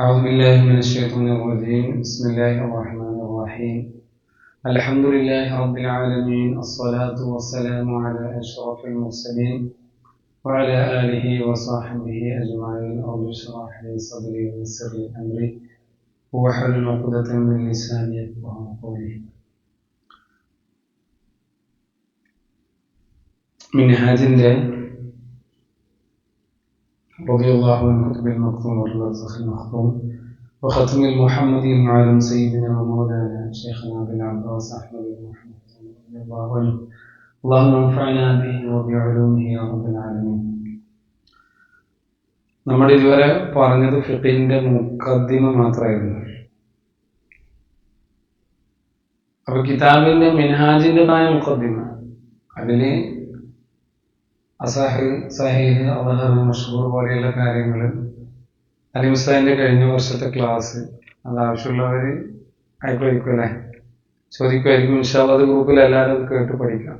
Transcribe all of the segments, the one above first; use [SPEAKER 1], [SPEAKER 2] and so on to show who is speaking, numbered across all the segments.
[SPEAKER 1] أعوذ بالله من الشيطان الرجيم. بسم الله الرحمن الرحيم. الحمد لله رب العالمين الصلاة والسلام على أشرف المرسلين وعلى آله وصحبه أجمعين. رب اشرح لي صدري ويسر لي أمري. واحلل عقدة من لساني يفقه قولي. منهاجിന്റെ رضي الله عن كتب المكتوم والرزخ المختوم وختم المحمدي المعلم سيدنا ومولانا شيخنا ابن العباس احمد بن محمد رضي الله عنه اللهم انفعنا به وبعلومه يا رب العالمين നമ്മൾ ഇതുവരെ പറഞ്ഞത് ഫിഖിന്റെ മുക്കദ്ദിമ മാത്രമായിരുന്നു അപ്പൊ കിതാബിന്റെ മിൻഹാജിൻ്റെതായ മുക്കദ്ദിമ അതില് അസഹ് സഹീഹ് അവഹർ മഷൂർ പോലെയുള്ള കാര്യങ്ങൾ അലിമുസ്താദിന്റെ കഴിഞ്ഞ വർഷത്തെ ക്ലാസ് അത് ആവശ്യമുള്ളവർ അയക്കുമായിരിക്കും അല്ലേ ചോദിക്കുമായിരിക്കും അത് ഗ്രൂപ്പിൽ എല്ലാവരും അത് കേട്ട് പഠിക്കാം.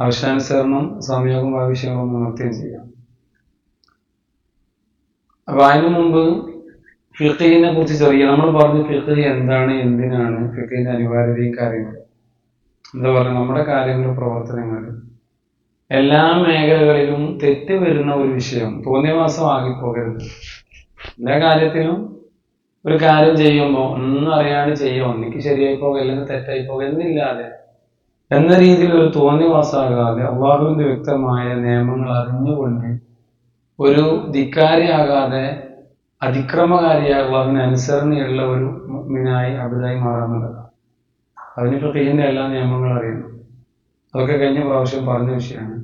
[SPEAKER 1] ആവശ്യാനുസരണം സംയോഗം ആവശ്യമാകും നിർത്തുകയും ചെയ്യാം. അപ്പൊ അതിനു മുമ്പ് ഫിഖീനെ കുറിച്ച് ചെറിയ നമ്മൾ പറഞ്ഞു ഫിഖ് എന്താണ് എന്തിനാണ് ഫിഖീന്റെ അനിവാര്യതയും കാര്യങ്ങളും. എന്താ പറയുക? നമ്മുടെ കാര്യങ്ങൾ പ്രവർത്തനങ്ങൾ എല്ലാ മേഖലകളിലും തെറ്റ് വരുന്ന ഒരു വിഷയം തോന്നിയവാസമാകി പോകരുത് എല്ലാ കാര്യത്തിലും ഒരു കാര്യം ചെയ്യുമ്പോൾ ഒന്നും അറിയാതെ ചെയ്യുമോ ഒന്നിക്ക് ശരിയായി പോകുക അല്ലെങ്കിൽ തെറ്റായി പോകുക എന്നില്ലാതെ എന്ന രീതിയിൽ ഒരു തോന്നിവാസമാകാതെ അള്ളാഹുവിന്റെ വ്യക്തമായ നിയമങ്ങൾ അറിഞ്ഞുകൊണ്ട് ഒരു ധിക്കാരിയാകാതെ അതിക്രമകാരിയാകുക അതിനനുസരണയുള്ള ഒരു മിനായി അബിതായി മാറാൻ നടക്കാം അതിനിപ്പോ ഫിഖിന്റെ എല്ലാ നിയമങ്ങളും അറിയണം അതൊക്കെ കഴിഞ്ഞ പ്രാവശ്യം പറഞ്ഞ വിഷയമാണ്.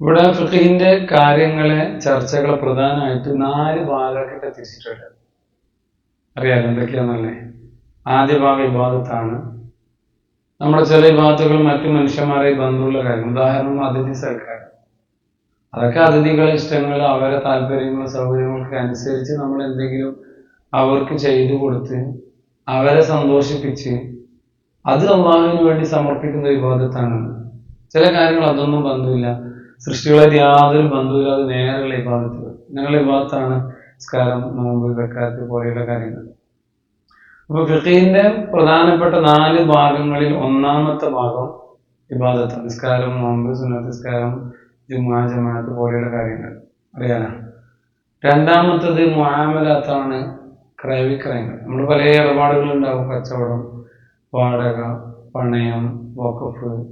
[SPEAKER 1] ഇവിടെ ഫിഖിന്റെ കാര്യങ്ങളെ ചർച്ചകൾ പ്രധാനമായിട്ട് നാല് ഭാഗമാക്കിട്ട് തിരിച്ചിട്ടുണ്ട്. അറിയാലോ എന്തൊക്കെയാണെന്നല്ലേ ആദ്യ ഭാഗം വിവാദത്താണ്. നമ്മുടെ ചില വിവാദത്തുകൾ മറ്റു മനുഷ്യന്മാരെ ബന്ധമുള്ള കാര്യം ഉദാഹരണം അതിഥി സൽക്കാരം. അതൊക്കെ അതിഥികളെ ഇഷ്ടങ്ങൾ അവരെ താല്പര്യങ്ങൾ സൗകര്യങ്ങൾക്ക് അനുസരിച്ച് നമ്മൾ എന്തെങ്കിലും അവർക്ക് ചെയ്തു കൊടുത്ത് അവരെ സന്തോഷിപ്പിച്ച് അത് അള്ളാഹുവിന് വേണ്ടി സമർപ്പിക്കുന്ന വിവാദത്താണ് ചില കാര്യങ്ങൾ അതൊന്നും ബന്ധമില്ല. സൃഷ്ടികളെ യാതൊരു ബന്ധമില്ലാതെ നേരെയുള്ള വിവാദത്തുകൾ ഇങ്ങനെയുള്ള വിവാദത്താണ് നിസ്കാരം നോമ്പ് വെക്കാത്ത പോലെയുള്ള കാര്യങ്ങൾ. അപ്പൊ ഫിഖീന്റെ പ്രധാനപ്പെട്ട നാല് ഭാഗങ്ങളിൽ ഒന്നാമത്തെ ഭാഗം വിവാദത്ത് നിസ്കാരം നോമ്പ് സുന്നത്ത് നിസ്കാരം ജുമാ ജമാഅത്ത് പോലെയുള്ള കാര്യങ്ങൾ. അറിയാലോ? രണ്ടാമത്തത് മുആമലാത്താണ് ക്രയവിക്രയങ്ങൾ നമ്മൾ പല ഇടപാടുകൾ ഉണ്ടാവും കച്ചവടം വാടക പണയം വഖഫ്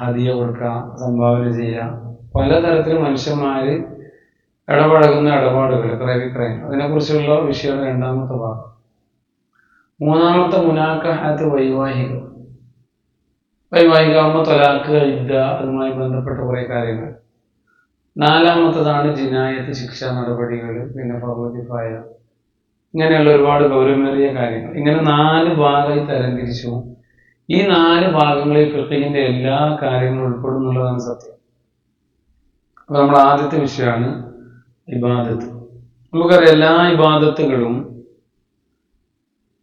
[SPEAKER 1] ഹതിയ കൊടുക്കുക സംഭാവന ചെയ്യുക. പലതരത്തിൽ മനുഷ്യന്മാര് ഇടപഴകുന്ന ഇടപാടുകൾ ക്രയവിക്രയം അതിനെക്കുറിച്ചുള്ള വിഷയമാണ് രണ്ടാമത്തെ ഭാഗം. മൂന്നാമത്തെ മുനാക്കഹാത്ത് വൈവാഹികം. വൈവാഹികമാകുമ്പോൾ തൊലാക്ക് ഇദ്ദ അതുമായി ബന്ധപ്പെട്ട കുറേ കാര്യങ്ങൾ. നാലാമത്തതാണ് ജിനായത്ത് ശിക്ഷാ നടപടികൾ പിന്നെ ഫർവദിഫായ ഇങ്ങനെയുള്ള ഒരുപാട് ഗൗരവമേറിയ കാര്യങ്ങൾ. ഇങ്ങനെ നാല് ഭാഗമായി തരംതിരിച്ചു ഈ നാല് ഭാഗങ്ങളിൽ ഫിഖിന്റെ എല്ലാ കാര്യങ്ങളും ഉൾപ്പെടും എന്നുള്ളതാണ് സത്യം. അപ്പൊ നമ്മൾ ആദ്യത്തെ വിഷയമാണ് ഇബാദത്ത്. നമുക്കറിയാം എല്ലാ ഇബാദത്തുകളും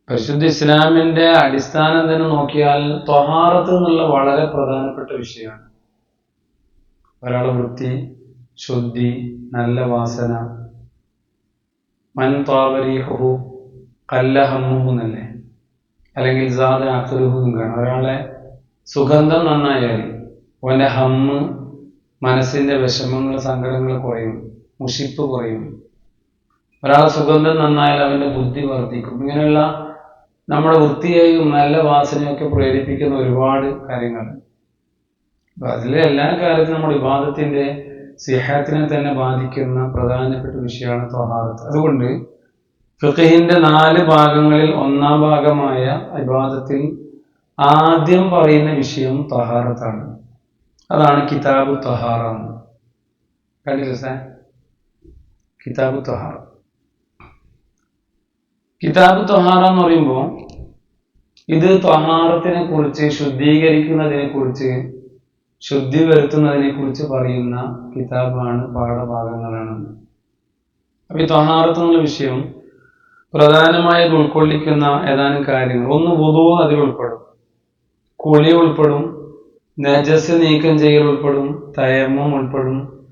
[SPEAKER 1] പരിശുദ്ധ ഇസ്ലാമിന്റെ അടിസ്ഥാനം തന്നെ നോക്കിയാൽ തൊഹാറത്ത് എന്നുള്ള വളരെ പ്രധാനപ്പെട്ട വിഷയമാണ്. ഒരാളെ വൃത്തി ശുദ്ധി നല്ല വാസന മൻ താവരീഹു കല്ലഹമ്മുഹു അല്ലെങ്കിൽ സാദ കാണാം ഒരാളെ സുഗന്ധം നന്നായാൽ ഓന്റെ ഹമ്മ് മനസ്സിന്റെ വിഷമങ്ങൾ സങ്കടങ്ങൾ കുറയും മുഷിപ്പ് കുറയും. ഒരാളെ സുഗന്ധം നന്നായാൽ അവന്റെ ബുദ്ധി വർദ്ധിക്കും. ഇങ്ങനെയുള്ള നമ്മുടെ വൃത്തിയെയും നല്ല വാസനയൊക്കെ പ്രേരിപ്പിക്കുന്ന ഒരുപാട് കാര്യങ്ങൾ. അതിലെ എല്ലാ കാര്യത്തിലും നമ്മുടെ വിവാദത്തിന്റെ സിഹാത്തിനെ തന്നെ ബാധിക്കുന്ന പ്രധാനപ്പെട്ട വിഷയമാണ് ത്വഹാറത്ത് അതുകൊണ്ട് ഫിഖിഹിന്റെ നാല് ഭാഗങ്ങളിൽ ഒന്നാം ഭാഗമായ വിവാദത്തിൽ ആദ്യം പറയുന്ന വിഷയം തഹാറത്താണ് അതാണ് കിതാബു തഹാറ കണ്ടില്ല സാർ കിതാബു തൊഹാറ. കിതാബ് തൊഹാറ എന്ന് പറയുമ്പോൾ ഇത് തൊഹാറത്തിനെ കുറിച്ച് ശുദ്ധീകരിക്കുന്നതിനെ കുറിച്ച് ശുദ്ധി വരുത്തുന്നതിനെ കുറിച്ച് പറയുന്ന കിതാബാണ് പാഠഭാഗങ്ങളാണ്. അപ്പൊ ഈ തൊഹാറത്ത് എന്നുള്ള വിഷയം പ്രധാനമായത് ഉൾക്കൊള്ളിക്കുന്ന ഏതാനും കാര്യങ്ങൾ. ഒന്ന് വുതു അതിൽ ഉൾപ്പെടും. കുളി ഉൾപ്പെടും. നജസ് നീക്കം ചെയ്യൽ ഉൾപ്പെടും. തയമം ഉൾപ്പെടും.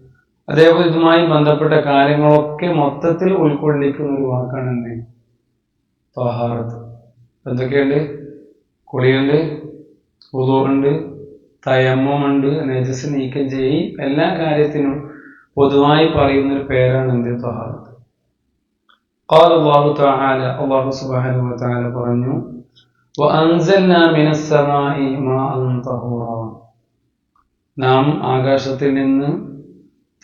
[SPEAKER 1] അതേപോലെ ഇതുമായി ബന്ധപ്പെട്ട കാര്യങ്ങളൊക്കെ മൊത്തത്തിൽ ഉൾക്കൊള്ളിക്കുന്ന ഒരു വാക്കാണ് എന്ത്? തൊഹാറത്ത്. എന്തൊക്കെയുണ്ട്? കുളിയുണ്ട്. ഉദൂറുണ്ട് തയമ്മുണ്ട് നജസ് നീക്കം ചെയ്യി എല്ലാ കാര്യത്തിനും പൊതുവായി പറയുന്ന ഒരു പേരാണ് എന്ത് ത്വഹാറത്ത് قال الله تعالى الله سبحانه وتعالى പറഞ്ഞു وأنزلنا من السماء ماء طهورا നാം ആകാശത്തിൽ നിന്ന്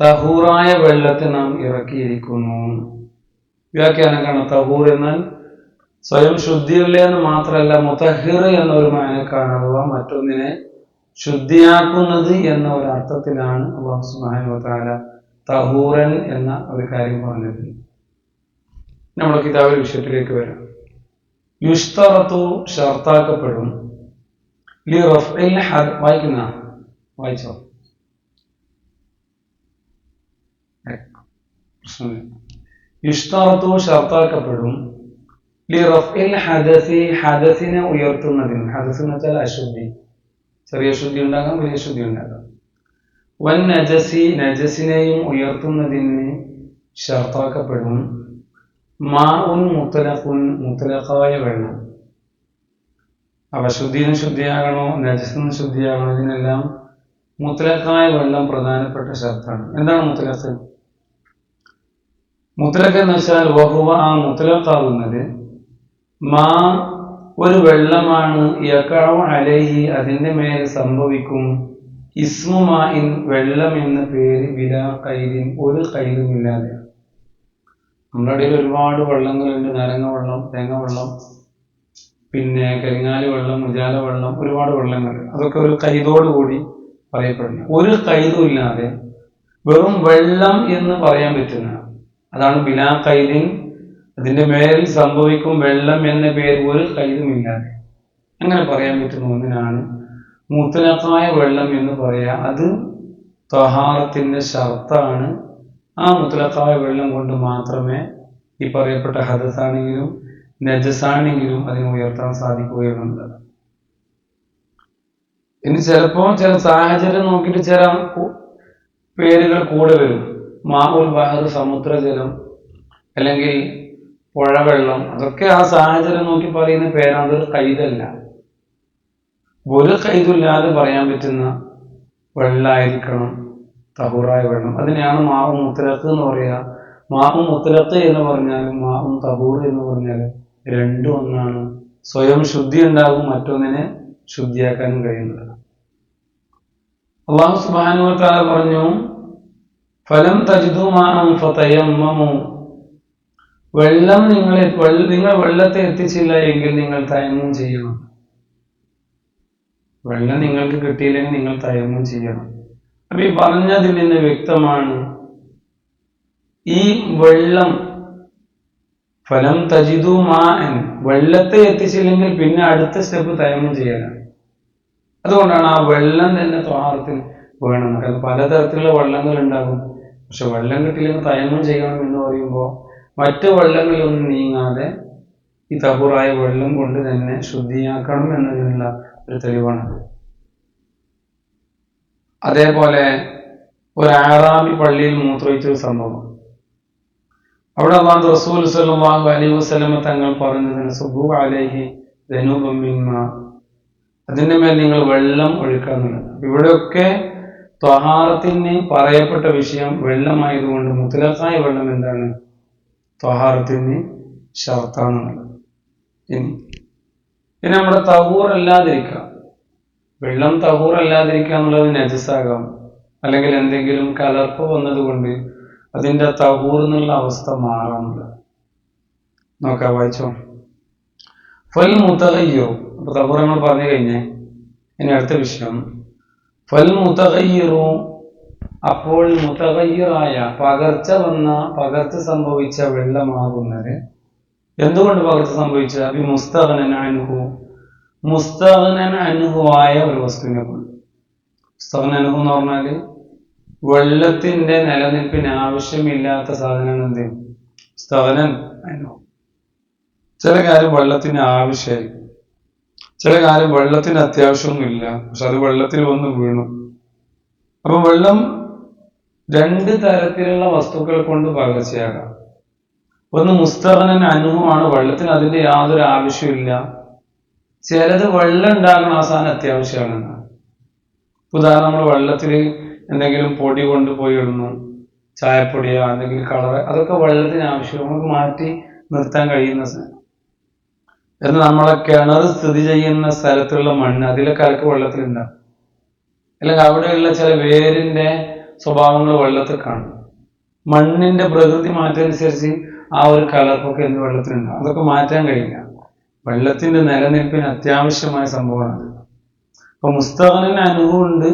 [SPEAKER 1] തഹൂറായ വെള്ളത്തെ നാം ഇറക്കിയിരിക്കുന്നു വ്യാഖ്യാനം കാണാം തഹൂർ എന്നാൽ സ്വയം ശുദ്ധിയുള്ള എന്ന് മാത്രമല്ല മുതഹിർ എന്ന ഒരു മാനക്കാണ് അഥവാ മറ്റൊന്നിനെ ശുദ്ധിയാക്കുന്നത് എന്ന ഒരു അർത്ഥത്തിലാണ് അള്ളാഹു സുബ്ഹാനഹു താല തഹൂറൻ എന്ന ഒരു കാര്യം പറഞ്ഞത് നമ്മൾ കിതാബ് വിഷയത്തിലേക്ക് വരാം. യുഷ്തറത്തു ഷർത്താക്കപ്പെടും. വായിക്കുന്ന വായിച്ചോ? യുഷ്തറത്തു ഷർത്താക്കപ്പെടും. ലി റഫ്ഇൽ ഹദസി ഹദസിനെ ഉയർത്തുന്നതിന് ഹദസ് എന്ന് വെച്ചാൽ അശുദ്ധി. ചെറിയ ശുദ്ധി ഉണ്ടാകാം വലിയ ശുദ്ധി ഉണ്ടാകാം. വൻ നജസി നജസിനെയും ഉയർത്തുന്നതിന് ഷർത്താക്കപ്പെടും മാ ഉൻ മുത്തലഖുൻ മുത്തലഖായ വെള്ളം. അവശുദ്ധിന് ശുദ്ധിയാകണോ നജസിന് ശുദ്ധിയാകണോ ഇതിനെല്ലാം മുത്തലഖായ വെള്ളം പ്രധാനപ്പെട്ട ഷർത്താണ് എന്താണ് മുത്തലഖ്? മുത്തലഖ് എന്ന് വെച്ചാൽ വഹുവ ആ മുത്തലക്കാവുന്നത് മാ ഒരു വെള്ളമാണ് യക്കാവ് അലൈഹി അതിന്റെ മേൽ സംഭവിക്കും. ഇസ്മുമായിൻ വെള്ളം എന്ന പേര് വില കൈലിൻ ഒരു കൈലുമില്ലാതെ നമ്മുടെ ഇടയിൽ ഒരുപാട് വെള്ളങ്ങളുണ്ട്. നാരങ്ങ വെള്ളം തേങ്ങ വെള്ളം പിന്നെ കരിങ്ങാലി വെള്ളം ഉജാല വെള്ളം ഒരുപാട് വെള്ളങ്ങൾ. അതൊക്കെ ഒരു കൈതോടുകൂടി പറയപ്പെടുന്നു. ഒരു കൈതും ഇല്ലാതെ വെറും വെള്ളം എന്ന് പറയാൻ പറ്റുന്ന അതാണ് ബിലാ കൈദിൻ അതിന്റെ മേലിൽ സംഭവിക്കും വെള്ളം എന്ന പേര് ഒരു കൈതുമില്ലാതെ. അങ്ങനെ പറയാൻ പറ്റുന്ന ഒന്നിനാണ് മുത്തലക്കായ വെള്ളം എന്ന് പറയാ. അത് തഹാറത്തിന്റെ ഷർത്താണ് ആ മുത്തലക്കായ വെള്ളം കൊണ്ട് മാത്രമേ ഈ പറയപ്പെട്ട ഹദസാണെങ്കിലും നജസാണെങ്കിലും അതിനെ ഉയർത്താൻ സാധിക്കുകയുള്ളൂ. ഇനി ചിലപ്പോ ചില സാഹചര്യം നോക്കിയിട്ട് ചില പേരുകൾ കൂടെ വരും. മാവുൽ ബഹർ സമുദ്രജലം അല്ലെങ്കിൽ പുഴവെള്ളം. അതൊക്കെ ആ സാഹചര്യം നോക്കി പറയുന്ന പേരാണ് അതൊരു കൈതല്ല ഒരു കൈതില്ലാതെ പറയാൻ പറ്റുന്ന വെള്ളമായിരിക്കണം തഹൂറായ വെള്ളം. അതിനെയാണ് മാവും മുത്തലക്ക് എന്ന് പറയുക. മാവും മുത്തലക്ക് എന്ന് പറഞ്ഞാലും മാവും തഹൂർ എന്ന് പറഞ്ഞാലും രണ്ടും ഒന്നാണ്. സ്വയം ശുദ്ധി ഉണ്ടാകും മറ്റൊന്നിനെ ശുദ്ധിയാക്കാനും കഴിയുന്നത്. അള്ളാഹു സുബാനു താല പറഞ്ഞു ഫലം തജിതുമാം ഫതയമ്മമു വെള്ളം നിങ്ങളെ നിങ്ങൾ വെള്ളത്തെ എത്തിച്ചില്ല എങ്കിൽ നിങ്ങൾ തയമ്മം ചെയ്യണം. വെള്ളം നിങ്ങൾക്ക് കിട്ടിയില്ലെങ്കിൽ നിങ്ങൾ തയമ്മം ചെയ്യണം. അപ്പൊ ഈ പറഞ്ഞതിൽ നിന്ന് വ്യക്തമാണ്. ഈ വെള്ളം ഫലം തജിതു മാൻ വെള്ളത്തെ എത്തിച്ചില്ലെങ്കിൽ പിന്നെ അടുത്ത സ്റ്റെപ്പ് തയമ്മം ചെയ്യണം. അതുകൊണ്ടാണ് ആ വെള്ളം തന്നെ ത്വാഹത്തിൽ വേണം. കാരണം പലതരത്തിലുള്ള വെള്ളങ്ങൾ ഉണ്ടാകും. പക്ഷെ വെള്ളം കിട്ടിയില്ലെങ്കിൽ തയമ്മം ചെയ്യണം എന്ന് പറയുമ്പോൾ മറ്റ് വെള്ളങ്ങളിലൊന്നും നീങ്ങാതെ ഈ തഹുറായ വെള്ളം കൊണ്ട് തന്നെ ശുദ്ധിയാക്കണം എന്നതിനുള്ള ഒരു തെളിവാണ്. അതേപോലെ ഒരു ആറാമി പള്ളിയിൽ ഒരു സംഭവം. അവിടെ അള്ളാഹു റസൂൽ സല്ലല്ലാഹു അലൈഹി വസല്ലമ തങ്ങൾ പറഞ്ഞതിന് സുബു അലൈഹി ധനൂബം മിൻമാ. അതിന്റെ മേൽ നിങ്ങൾ വെള്ളം ഒഴുക്കാന്നുള്ളത് ഇവിടെയൊക്കെ ത്വഹാറത്തിന് പറയപ്പെട്ട വിഷയം വെള്ളമായതുകൊണ്ട് മുത്തലസായ വെള്ളം എന്താണ്? ത്വഹാറത്തിന് ഷർത്താണെന്നുള്ളത് ഇനി ഇനി നമ്മുടെ തഹൂർ അല്ലാതിരിക്കുക. വെള്ളം തഹൂർ അല്ലാതിരിക്കുക എന്നുള്ളത് നജസാകാം. അല്ലെങ്കിൽ എന്തെങ്കിലും കലർപ്പ് വന്നതുകൊണ്ട് അതിന്റെ തഹൂർ എന്നുള്ള അവസ്ഥ മാറാനുള്ള നോക്കാം വായിച്ചോ. ഫൽ മുത്തകയ്യോ അപ്പൊ തഹൂർ നമ്മൾ പറഞ്ഞു കഴിഞ്ഞേ. ഇനി അടുത്ത വിഷയം. ഫൽ മുത്തകയ്യറു അപ്പോൾ മുത്തകയ്യറായ പകർച്ച വന്ന പകർച്ച സംഭവിച്ച വെള്ളമാകുന്നത് എന്തുകൊണ്ട് പകർച്ച സംഭവിച്ച അഭി മുസ്തകനൻ അനുഹു മുസ്തകനൻ അനുഹുവായ ഒരു വസ്തുവിനെ കൊണ്ട്. മുസ്തകൻ അനുഹു എന്ന് പറഞ്ഞാൽ വെള്ളത്തിന്റെ നിലനിൽപ്പിന് ആവശ്യമില്ലാത്ത സാധനമാണ് എന്ത് സ്തവനൻ അനുഹു ചില കാര്യം വെള്ളത്തിന് ആവശ്യമായിരിക്കും. ചില കാര്യം വെള്ളത്തിന് അത്യാവശ്യമൊന്നുമില്ല. പക്ഷെ അത് വെള്ളത്തിൽ വന്ന് വീണു. അപ്പൊ വെള്ളം രണ്ട് തരത്തിലുള്ള വസ്തുക്കൾ കൊണ്ട് പകർച്ചയാകാം. ഒന്ന് മുസ്തഖനൻ അനുഭവമാണ്. വെള്ളത്തിന് അതിന്റെ യാതൊരു ആവശ്യമില്ല ചിലത് വെള്ളം ഉണ്ടാകണം അവസാനം അത്യാവശ്യമാണ്. ഉദാഹരണം നമ്മൾ വെള്ളത്തിൽ എന്തെങ്കിലും പൊടി കൊണ്ടുപോയി ഇടുന്നു. ചായപ്പൊടിയോ അല്ലെങ്കിൽ കളർ അതൊക്കെ വെള്ളത്തിന് ആവശ്യം നമുക്ക് മാറ്റി നിർത്താൻ കഴിയുന്ന എന്നാൽ നമ്മളെ കിണർ സ്ഥിതി ചെയ്യുന്ന സ്ഥലത്തുള്ള മണ്ണ് അതിലെ കലക്ക് വെള്ളത്തിലുണ്ടാകും അല്ലെങ്കിൽ അവിടെയുള്ള ചില വേരിന്റെ സ്വഭാവങ്ങൾ വെള്ളത്തിൽ കാണും. മണ്ണിന്റെ പ്രകൃതി മാറ്റമനുസരിച്ച് ആ ഒരു കളർപ്പൊക്കെ എന്ത് വെള്ളത്തിനുണ്ട് അതൊക്കെ മാറ്റാൻ കഴിയില്ല. വെള്ളത്തിന്റെ നിലനിൽപ്പിന് അത്യാവശ്യമായ സംഭവമാണ് അപ്പൊ മുസ്തഖനിന് അനുഭവമുണ്ട്.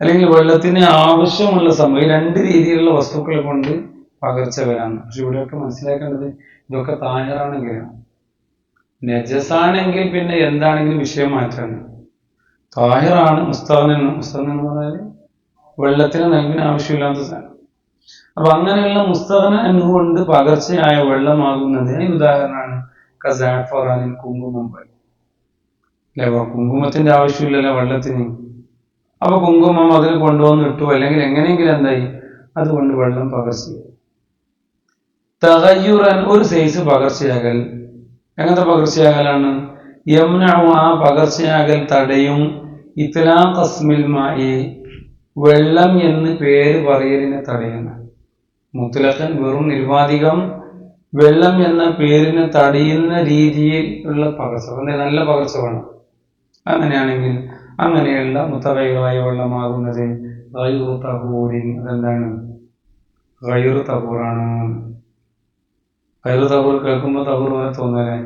[SPEAKER 1] അല്ലെങ്കിൽ വെള്ളത്തിന് ആവശ്യമുള്ള സംഭവം. ഈ രണ്ട് രീതിയിലുള്ള വസ്തുക്കളെ കൊണ്ട് പകർച്ച വരാണ്. പക്ഷെ ഇവിടെയൊക്കെ മനസ്സിലാക്കേണ്ടത് ഇതൊക്കെ താഴറാണെങ്കിലും നജസാണെങ്കിൽ പിന്നെ എന്താണെങ്കിലും വിഷയം മാറ്റാണ്. താഹിറാണ് മുസ്തകൻ മുസ്തകൻ എന്ന് പറഞ്ഞാൽ വെള്ളത്തിന് നൽകിന് ആവശ്യമില്ലാത്ത സാധനം. അപ്പൊ അങ്ങനെയുള്ള മുസ്തഖന എന്നുകൊണ്ട് പകർച്ചയായ വെള്ളമാകുന്നതിന് ഉദാഹരണമാണ് കസാഫറാനിൻ കുങ്കുമം പോലെ. കുങ്കുമത്തിന്റെ ആവശ്യമില്ലല്ലോ വെള്ളത്തിന്. അപ്പൊ കുങ്കുമം അതിൽ കൊണ്ടുവന്ന് ഇട്ടു. അല്ലെങ്കിൽ എങ്ങനെയെങ്കിലും എന്തായി? അതുകൊണ്ട് വെള്ളം പകർച്ചയായി. ഒരു സൈസ് പകർച്ചയാകൽ. എങ്ങനത്തെ പകർച്ചയാകലാണ്? യമുന ആ പകർച്ചയാകൽ തടയും. ഇത്തലാ കസ്മിൽ വെള്ളം എന്ന് പേര് പറയലിനെ തടയുന്ന. മുത്തലക്കൻ വെറും നിർവാധികം വെള്ളം എന്ന പേരിനെ തടയുന്ന രീതിയിൽ ഉള്ള പകർച്ച നല്ല പകർച്ച വേണം അങ്ങനെയാണെങ്കിൽ അങ്ങനെയുള്ള മുത്തവൈകളായ വെള്ളമാകുന്നത് അതെന്താണ്? ഗൈറു തഹൂറാണ് തകൂർ തഹൂർ കേൾക്കുമ്പോൾ തഹൂർ പോലെ തോന്നലേ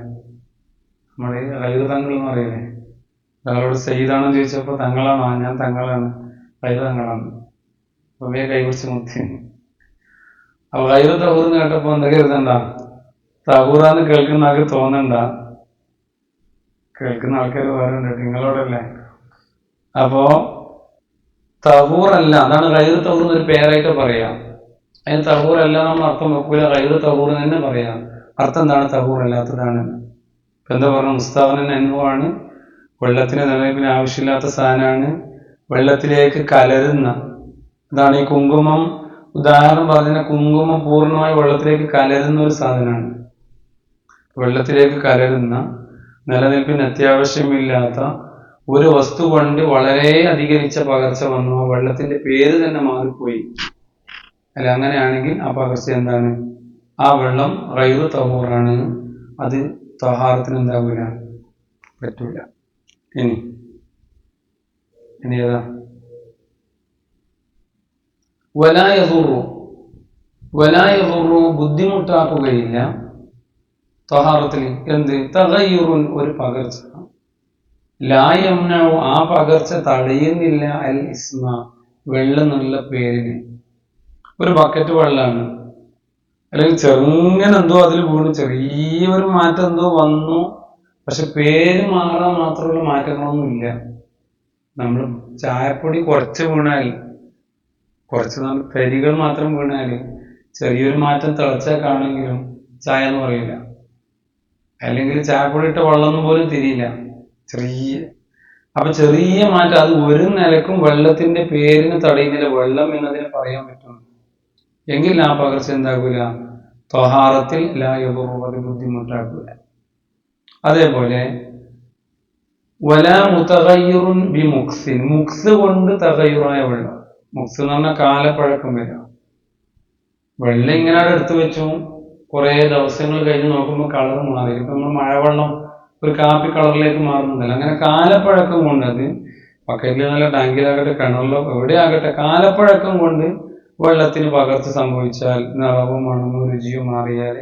[SPEAKER 1] നമ്മുടെ ഗൈറു തങ്ങൾ എന്ന് പറയുന്നത് ഒരാളോട് സെയ്താണെന്ന് ചോദിച്ചപ്പോൾ തങ്ങളാണോ? ഞാൻ തങ്ങളാണ്. അപ്പൊ വേ കൈപിടിച്ച് മുത്തി അപ്പൊ കൈവ് തഹൂർ കേട്ടപ്പോ കരുതണ്ട? തഹൂറാന്ന് കേൾക്കുന്ന ആൾക്ക് തോന്നണ്ട. കേൾക്കുന്ന ആൾക്കാർ വേറെ ഉണ്ട് നിങ്ങളോടല്ലേ? അപ്പോ തഹൂറല്ല അതാണ് കൈവ് തഹൂർ എന്നൊരു പേരായിട്ട് പറയാം. അതിന് തഹൂർ അല്ല നമ്മൾ അർത്ഥം വെക്കൂല. കൈവ് തഹൂർ തന്നെ പറയാം. അർത്ഥം എന്താണ്? തഹൂർ അല്ലാത്തതാണ്. എന്താ പറഞ്ഞ മുസ്താവനൻ എന്നുവാണ് വെള്ളത്തിന് നിലനിൽപ്പിന് ആവശ്യമില്ലാത്ത സാധനമാണ്. വെള്ളത്തിലേക്ക് കലരുന്ന. അതാണ് ഈ കുങ്കുമം. ഉദാഹരണം പറഞ്ഞ കുങ്കുമം പൂർണമായി വെള്ളത്തിലേക്ക് കലരുന്ന ഒരു സാധനമാണ്. വെള്ളത്തിലേക്ക് കലരുന്ന നിലനിൽപ്പിന് അത്യാവശ്യമില്ലാത്ത ഒരു വസ്തു കൊണ്ട് വളരെ അധികരിച്ച പകർച്ച വന്നു. ആ വെള്ളത്തിന്റെ പേര് തന്നെ മാറിപ്പോയി. അല്ല അങ്ങനെയാണെങ്കിൽ ആ പകർച്ച എന്താണ്? ആ വെള്ളം റൈവ് തഹൂറാണ്. അത് തഹാറത്തിന് എന്താകൂല പറ്റൂല. ഇനി ഇനി ഹുറു വലായതുറു വലായതുറു ബുദ്ധിമുട്ടാക്കുകയില്ല. തഹാറത്തിൽ എന്ത്? തകയുറുൻ ഒരു പകർച്ച. ലായംനു ആ പകർച്ച തടയുന്നില്ല. അൽ ഇസ്മ വെള്ളം എന്നുള്ള പേരിന്. ഒരു ബക്കറ്റ് വെള്ളമാണ് അല്ലെങ്കിൽ ചെറുങ്ങനെ എന്തോ അതിൽ വീണു ചെറിയൊരു മാറ്റം എന്തോ വന്നു. പക്ഷെ പേര് മാറാൻ മാത്രമുള്ള മാറ്റങ്ങളൊന്നും ഇല്ല നമ്മൾ ചായപ്പൊടി കുറച്ച് വീണാൽ കുറച്ച് നമ്മൾ തരികൾ മാത്രം വീണാൽ ചെറിയൊരു മാറ്റം തിളച്ചാൽ കാണെങ്കിലും ചായ എന്ന് പറയില്ല അല്ലെങ്കിൽ ചായപ്പൊടി ഇട്ട വെള്ളം പോലും തിരിയില്ല. ചെറിയ അപ്പൊ ചെറിയ മാറ്റം അത് ഒരു നിലക്കും വെള്ളത്തിന്റെ പേരിന് തടയുന്നില്ല. വെള്ളം എന്നതിന് പറയാൻ പറ്റും. എങ്കിൽ ആ പകർച്ച എന്താകൂല തൊഹാറത്തിൽ ലായുപൂർവത ബുദ്ധിമുട്ടാക്കൂല അതേപോലെ വല ബി മുക്സിൻ മുക്സ് കൊണ്ട് തകയ്യുറായ വെള്ളം. മുക്സ് എന്ന് പറഞ്ഞാൽ കാലപ്പഴക്കം വരാം വെള്ളം ഇങ്ങനെ എടുത്തു വെച്ചു. കുറെ ദിവസങ്ങൾ കഴിഞ്ഞ് നോക്കുമ്പോൾ കളർ മാറി. ഇപ്പൊ നമ്മൾ മഴവെള്ളം ഒരു കാപ്പി കളറിലേക്ക് മാറുന്നുണ്ടല്ലോ. അങ്ങനെ കാലപ്പഴക്കം കൊണ്ട് അത് ബക്കറ്റിൽ നല്ല ടാങ്കിലാകട്ടെ കിണറിലോ എവിടെയാകട്ടെ കാലപ്പഴക്കം കൊണ്ട് വെള്ളത്തിന് പകർച്ച സംഭവിച്ചാൽ നിറവും മണവും രുചിയും മാറിയാൽ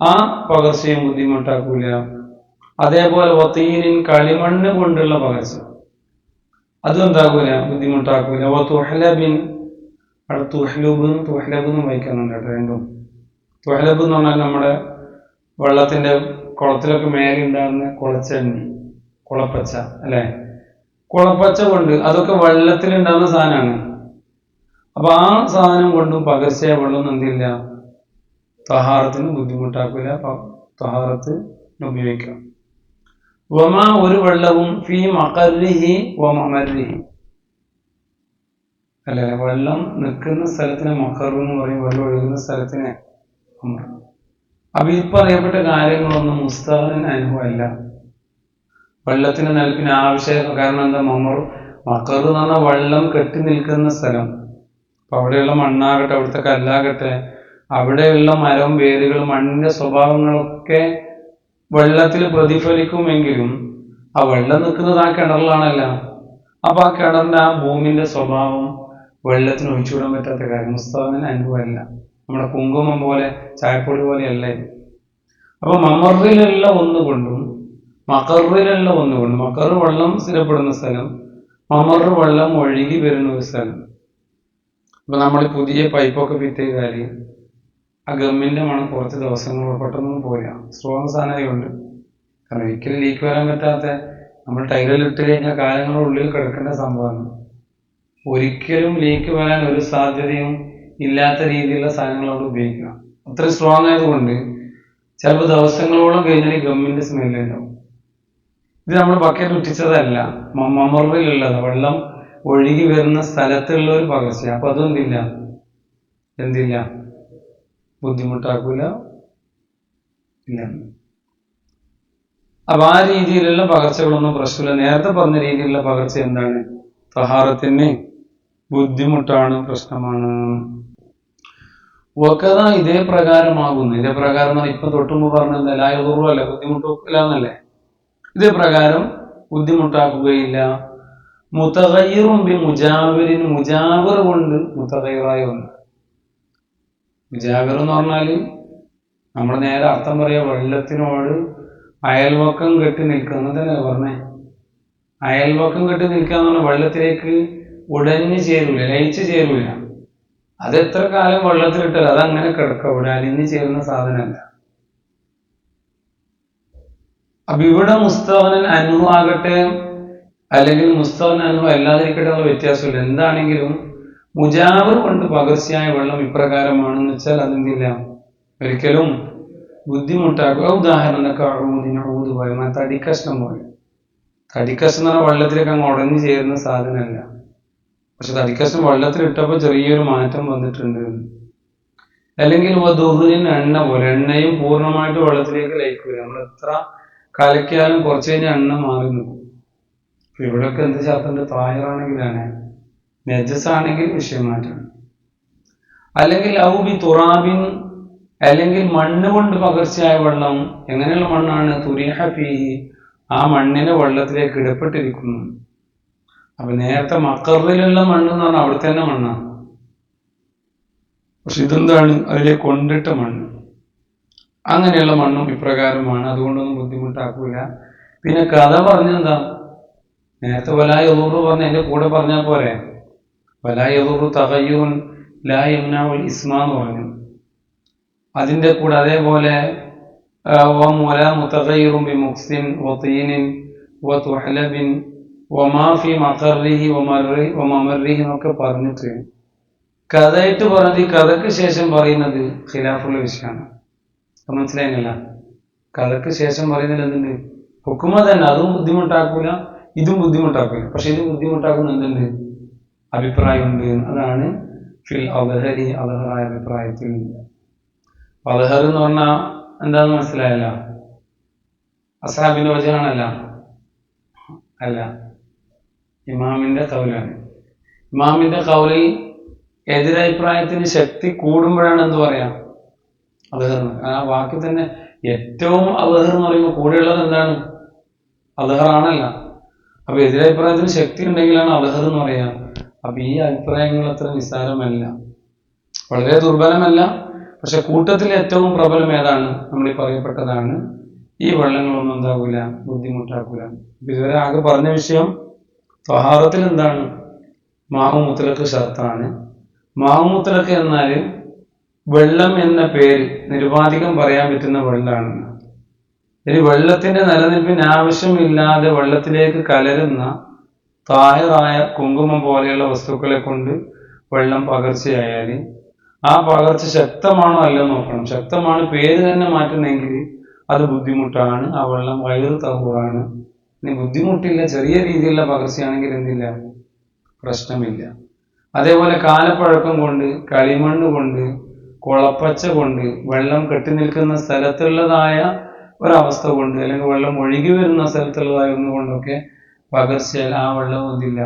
[SPEAKER 1] ആ പകർച്ചയും ബുദ്ധിമുട്ടാക്കൂല. അതേപോലെ ഒത്തീനിൻ കളിമണ്ണ് കൊണ്ടുള്ള പകച്ച അതും എന്താക്കൂല ബുദ്ധിമുട്ടാക്കൂല. ഓ തുഹലബിൻ അവിടെ തുഹലൂബ് തുഹലബ് എന്ന് വായിക്കുന്നുണ്ട് കേട്ടോ രണ്ടും. തുഹലബ് എന്ന് പറഞ്ഞാൽ നമ്മുടെ വെള്ളത്തിന്റെ കുളത്തിലൊക്കെ മേലെ ഉണ്ടാകുന്ന കുളച്ചെണ്ണി കുളപ്പച്ച അല്ലെ? കുളപ്പച്ച കൊണ്ട് അതൊക്കെ വെള്ളത്തിൽ ഉണ്ടാകുന്ന സാധനമാണ്. അപ്പൊ ആ സാധനം കൊണ്ടും പകർച്ചയ വെള്ളം എന്തില്ല? തഹാറത്തിന് ബുദ്ധിമുട്ടാക്കില്ല തഹാറത്തിന് ഉപയോഗിക്കാം. വമ ഒരു വെള്ളവും ഫി മകരിഹി വ മമരിഹി അല്ലെ? വെള്ളം നിൽക്കുന്ന സ്ഥലത്തിന് മക്കർ എന്ന് പറയും വെള്ളം ഒഴുകുന്ന സ്ഥലത്തിന് അപ്പൊ ഈ പറയപ്പെട്ട കാര്യങ്ങളൊന്നും മുസ്താദിന് അനുഭവമല്ല. വെള്ളത്തിന് നൽകിന് ആവശ്യം കാരണം എന്താ? മമർ മക്കർ എന്ന് പറഞ്ഞാൽ വെള്ളം കെട്ടി നിൽക്കുന്ന സ്ഥലം. അപ്പൊ അവിടെയുള്ള മണ്ണാകട്ടെ അവിടുത്തെ കല്ലാകട്ടെ അവിടെയുള്ള മരവും വേരുകളും മണ്ണിന്റെ സ്വഭാവങ്ങളൊക്കെ വെള്ളത്തിൽ പ്രതിഫലിക്കുമെങ്കിലും ആ വെള്ളം നിൽക്കുന്നത് ആ കിണറിലാണല്ല. അപ്പൊ ആ കിണറിന്റെ ആ ഭൂമിന്റെ സ്വഭാവം വെള്ളത്തിന് ഒഴിച്ചുവിടാൻ പറ്റാത്ത കാര്യം. മുസ്താദിന് അനുഭവമല്ല. നമ്മുടെ കുങ്കുമം പോലെ ചായപ്പൊടി പോലെയല്ല? ഇത് അപ്പൊ മമറിലുള്ള ഒന്നുകൊണ്ടും മക്കറിലുള്ള ഒന്നുകൊണ്ടും മക്കർ വെള്ളം സ്ഥിരപ്പെടുന്ന സ്ഥലം മമർ വെള്ളം ഒഴുകി വരുന്ന ഒരു സ്ഥലം. അപ്പൊ നമ്മൾ പുതിയ പൈപ്പൊക്കെ ഫിറ്റ് ചെയ്താൽ ആ ഗമ്മിന്റെ മണം കുറച്ച് ദിവസങ്ങൾ പെട്ടെന്ന് പോരാ സ്ട്രോങ് സാധനമായതുകൊണ്ട്. കാരണം ഒരിക്കലും ലീക്ക് വരാൻ പറ്റാത്ത നമ്മൾ ടൈലിൽ ഇട്ട് കഴിഞ്ഞാൽ കാലങ്ങളുള്ളിൽ കിടക്കേണ്ട സംഭവമാണ്. ഒരിക്കലും ലീക്ക് വരാൻ ഒരു സാധ്യതയും ഇല്ലാത്ത രീതിയിലുള്ള സാധനങ്ങളോട് ഉപയോഗിക്കുക. അത്ര സ്ട്രോങ് ആയതുകൊണ്ട് ചിലപ്പോൾ ദിവസങ്ങളോളം കഴിഞ്ഞാൽ ഈ ഗമ്മിന്റെ സ്മെല്ല് ഉണ്ടാവും. ഇത് നമ്മൾ ബക്കറ്റ് ഉറ്റിച്ചതല്ല മമ്മറിലുള്ളത് വെള്ളം ഒഴുകി വരുന്ന സ്ഥലത്തുള്ള ഒരു പകർച്ച അപ്പൊ അതെന്തില്ല എന്തില്ല? ബുദ്ധിമുട്ടാക്കൂല. അപ്പൊ ആ രീതിയിലുള്ള പകർച്ചകളൊന്നും പ്രശ്നമില്ല. നേരത്തെ പറഞ്ഞ രീതിയിലുള്ള പകർച്ച എന്താണ്? സഹാറത്തിന് ബുദ്ധിമുട്ടാണ് പ്രശ്നമാണ്. വക്കത ഇതേ പ്രകാരമാകുന്നു. ഇതേ പ്രകാരം ഇപ്പൊ തൊട്ടുമ്പ് പറഞ്ഞത് അല്ല? ബുദ്ധിമുട്ടില്ല എന്നല്ലേ? ഇതേ പ്രകാരം ബുദ്ധിമുട്ടാക്കുകയില്ല. മുതകയ്യറും ബി മുജാവിറിന് മുജാവർ കൊണ്ട് മുതകയ്യറായ ഒന്ന് മുജാവിർ എന്ന് പറഞ്ഞാൽ നമ്മൾ നേരെ അർത്ഥം പറയുക വെള്ളത്തിനോട് അയൽവക്കം കെട്ടി നിൽക്കുക. എന്നതല്ലേ പറഞ്ഞേ? അയൽവക്കം കെട്ടി നിൽക്കുക എന്ന് പറഞ്ഞാൽ വെള്ളത്തിലേക്ക് ഉടഞ്ഞു ചേരൂല ലയിച്ചു ചേരൂല. അത് എത്ര കാലം വെള്ളത്തിലിട്ടാൽ അതങ്ങനെ കിടക്കുക ഇവിടെ അലിഞ്ഞു ചേരുന്ന സാധനമല്ല. അപ്പൊ ഇവിടെ മുസ്തവനൻ അനുവാകട്ടെ അല്ലെങ്കിൽ മുസ്തവൻ അനുഭവം അല്ലാതിരിക്കട്ടെ എന്നുള്ള വ്യത്യാസമില്ല. എന്താണെങ്കിലും മുജാവർ കൊണ്ട് പകർച്ചയായ വെള്ളം ഇപ്രകാരമാണെന്ന് വെച്ചാൽ അതെന്തില്ല? ഒരിക്കലും ബുദ്ധിമുട്ടാക്കുക ഉദാഹരണമൊക്കെ അഴുതിന് ഊത് പോലെ തടിക്കഷ്ണം പോലെ. തടിക്കഷ്ണം എന്ന് പറഞ്ഞാൽ വെള്ളത്തിലേക്ക് അങ്ങ് ഉടഞ്ഞു ചേരുന്ന സാധനമല്ല. പക്ഷെ തടിക്കഷ്ണം വെള്ളത്തിലിട്ടപ്പോൾ ചെറിയൊരു മാറ്റം വന്നിട്ടുണ്ട്. അല്ലെങ്കിൽ വധുവിന് എണ്ണ പോലെ എണ്ണയും പൂർണമായിട്ട് വെള്ളത്തിലേക്ക് ലയിക്കുക നമ്മൾ എത്ര കലക്കിയാലും കുറച്ച് കഴിഞ്ഞാൽ എണ്ണ മാറി നിൽക്കും. ഇവിടെയൊക്കെ എന്ത് ചേർത്തുണ്ട് തായറാണെങ്കിലാണ്. നജസ് ആണെങ്കിൽ വിഷയം മാറ്റണം. അല്ലെങ്കിൽ ഔബി തുറാബിൻ അല്ലെങ്കിൽ മണ്ണ് കൊണ്ട് പകർച്ചയായ വെള്ളം എങ്ങനെയുള്ള മണ്ണാണ്? തുരിഹ ഫീഹി ആ മണ്ണിനെ വെള്ളത്തിലേക്ക് ഇടപെട്ടിരിക്കുന്നു അപ്പൊ നേരത്തെ മക്കറിലുള്ള മണ്ണ് എന്ന് പറഞ്ഞാൽ അവിടെ തന്നെ മണ്ണാണ്. പക്ഷെ ഇതെന്താണ്? അതിലേക്ക് കൊണ്ടിട്ട മണ്ണ്. അങ്ങനെയുള്ള മണ്ണും ഇപ്രകാരമാണ്. അതുകൊണ്ടൊന്നും ബുദ്ധിമുട്ടാക്കൂല. പിന്നെ കഥ പറഞ്ഞെന്താ? നേരത്തെ വലായ എലൂറ് പറഞ്ഞ എന്റെ കൂടെ പറഞ്ഞാൽ പോരെ? വലായ എലൂറ് തകയ്യൂൻ ലാ യമുനാവുൽ ഇസ്മ എന്ന് പറഞ്ഞു. അതിന്റെ കൂടെ അതേപോലെ വല മുത്തകയ്യൂറും ബി മുക്സിൻ വത്തീനിൻ വത്തുഹലബിൻ വമാഫി മക്കറിഹി വമറി വമറിഹി എന്നൊക്കെ പറഞ്ഞിട്ട് കഥയായിട്ട് പറഞ്ഞത് ഈ കഥക്ക് ശേഷം പറയുന്നത് ഖിലാഫുള്ള വിഷയമാണ്. മനസ്സിലായില്ല കഥക്ക് ശേഷം പറയുന്നത് എന്തുണ്ട്? ഹുക്കുമ തന്നെ. അതും ബുദ്ധിമുട്ടാക്കൂല ഇതും ബുദ്ധിമുട്ടാക്കൂല. പക്ഷെ ഇത് ബുദ്ധിമുട്ടാക്കുന്ന എന്തുണ്ട്? അഭിപ്രായമുണ്ട് അതാണ് ഫിൽ അവഹരി അലഹറായ അഭിപ്രായത്തിൽ. അവഹർ എന്ന് പറഞ്ഞാൽ എന്താന്ന് മനസ്സിലായല്ല? അസാബിന്റെ വചനാണല്ല. അല്ല. ഇമാമിന്റെ കൗലാണ്. ഇമാമിന്റെ കൗലിൽ എതിരഭിപ്രായത്തിന് ശക്തി കൂടുമ്പോഴാണ് എന്ത് പറയാ? അവഹർ ആ വാക്കിൽ തന്നെ ഏറ്റവും അവഹർ എന്ന് പറയുമ്പോൾ കൂടെയുള്ളത് എന്താണ്? അലഹറാണല്ല അപ്പൊ എതിരഭിപ്രായത്തിന് ശക്തി ഉണ്ടെങ്കിലാണ് അലഹർ എന്ന് പറയാ. അപ്പൊ ഈ അഭിപ്രായങ്ങൾ അത്ര നിസ്സാരമല്ല. വളരെ ദുർബലമല്ല. പക്ഷെ കൂട്ടത്തിൽ ഏറ്റവും പ്രബലം ഏതാണ്? നമ്മൾ ഈ പറയപ്പെട്ടതാണ്. ഈ വെള്ളങ്ങളൊന്നും എന്താകൂല ബുദ്ധിമുട്ടാക്കൂല. ഇതുവരെ ആകെ പറഞ്ഞ വിഷയം ത്വഹാറത്തിൽ എന്താണ്? മാവുമുത്തലക്ക് ശർത്താണ് ഷർത്താണ് മാവ് മുത്തലക്ക് എന്നാൽ വെള്ളം എന്ന പേര് നിരുപാധികം പറയാൻ പറ്റുന്ന വെള്ളമാണ് ഇനി വെള്ളത്തിന്റെ നിലനിൽപ്പിന് ആവശ്യമില്ലാതെ വെള്ളത്തിലേക്ക് കലരുന്ന തായറായ കുങ്കുമം പോലെയുള്ള വസ്തുക്കളെ കൊണ്ട് വെള്ളം പകർച്ചയായാൽ ആ പകർച്ച ശക്തമാണോ അല്ല നോക്കണം. ശക്തമാണ് പേര് തന്നെ മാറ്റുന്നെങ്കിൽ അത് ബുദ്ധിമുട്ടാണ്. ആ വെള്ളം വയറ് തകുവാണ് ഇനി ബുദ്ധിമുട്ടില്ല ചെറിയ രീതിയിലുള്ള പകർച്ചയാണെങ്കിൽ എന്തില്ല? പ്രശ്നമില്ല. അതേപോലെ കാലപ്പഴക്കം കൊണ്ട് കളിമണ്ണ് കൊണ്ട് കുളപ്പച്ച കൊണ്ട് വെള്ളം കെട്ടി നിൽക്കുന്ന സ്ഥലത്തുള്ളതായ ഒരവസ്ഥ കൊണ്ട് അല്ലെങ്കിൽ വെള്ളം ഒഴുകി വരുന്ന സ്ഥലത്തുള്ളതായ ഒന്നുകൊണ്ടൊക്കെ പകർച്ചയാൽ ആ വെള്ളം ഒന്നില്ല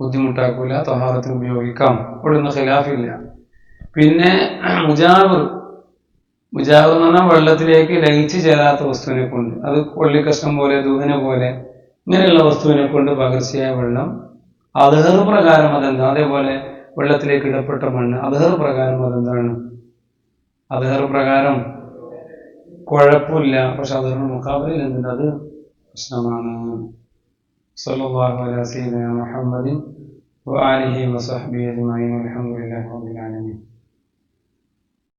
[SPEAKER 1] ബുദ്ധിമുട്ടാക്കൂല തൊഹാറത്തിന് ഉപയോഗിക്കാം. ഇവിടെ ഒന്നും ഖിലാഫില്ല. പിന്നെ മുജാവർ മുജാവർ എന്ന് പറഞ്ഞാൽ വെള്ളത്തിലേക്ക് ലയിച്ചു ചേരാത്ത വസ്തുവിനെ കൊണ്ട് അത് കൊള്ളിക്കഷ്ണം പോലെ ദൂഹന പോലെ ഇങ്ങനെയുള്ള വസ്തുവിനെ കൊണ്ട് പകർച്ചയായ വെള്ളം. അധഹർ പ്രകാരം അതെന്താ? അതേപോലെ വെള്ളത്തിലേക്ക് ഇടപെട്ട മണ്ണ്. അധഹർ പ്രകാരം അതെന്താണ്? അധഹർ പ്രകാരം കുഴപ്പമില്ല. പക്ഷെ അധഹർ മുക്കാബിലിൽ അത് على صلى الله على سيدنا محمد وآله وصحبه أجمعين والحمد لله رب العالمين.